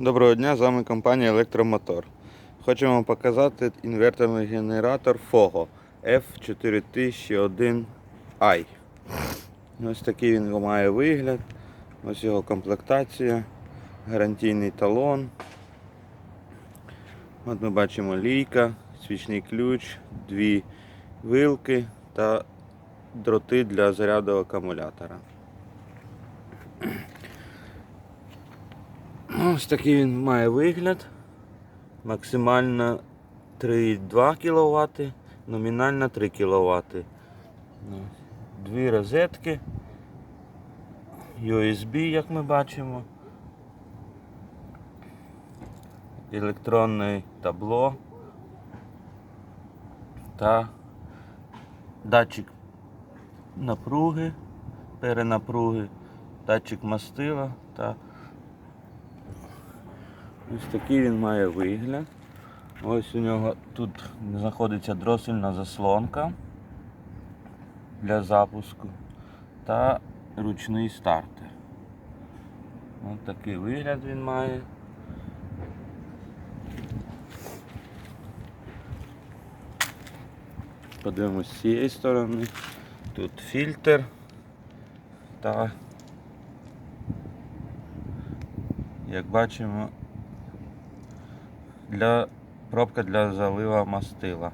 Доброго дня, з вами компанія Електромотор. Хочемо вам показати інверторний генератор FOGO F4001i. Ось такий він має вигляд. Ось його комплектація, гарантійний талон. От ми бачимо лійка, свічний ключ, дві вилки та дроти для заряду акумулятора. Ось такий він має вигляд. Максимально 3,2 кВт, номінально 3 кВт. Дві розетки, USB, як ми бачимо. Електронне табло та датчик напруги, перенапруги, датчик мастила та Ось такий він має вигляд. Ось у нього тут знаходиться дросельна заслонка для запуску та ручний стартер. Ось такий вигляд він має. Подивимось з цієї сторони. Тут фільтр та, як бачимо, для пробка для залива мастила.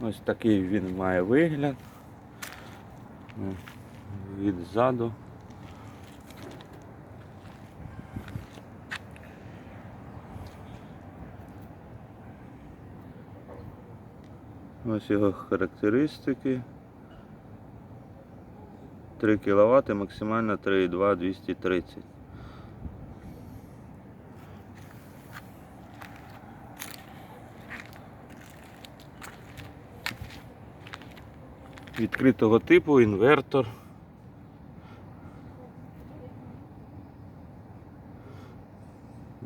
Ось такий він має вигляд. Від ззаду. Ось його характеристики. 3 кВт, максимально 3,2 230. Відкритого типу інвертор.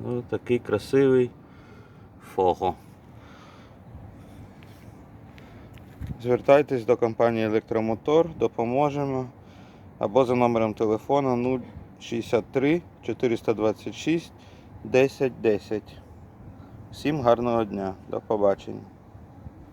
Ось такий красивий фого. Звертайтесь до компанії Електромотор, допоможемо. Або за номером телефону 063 426 10 10. Всім гарного дня. До побачення.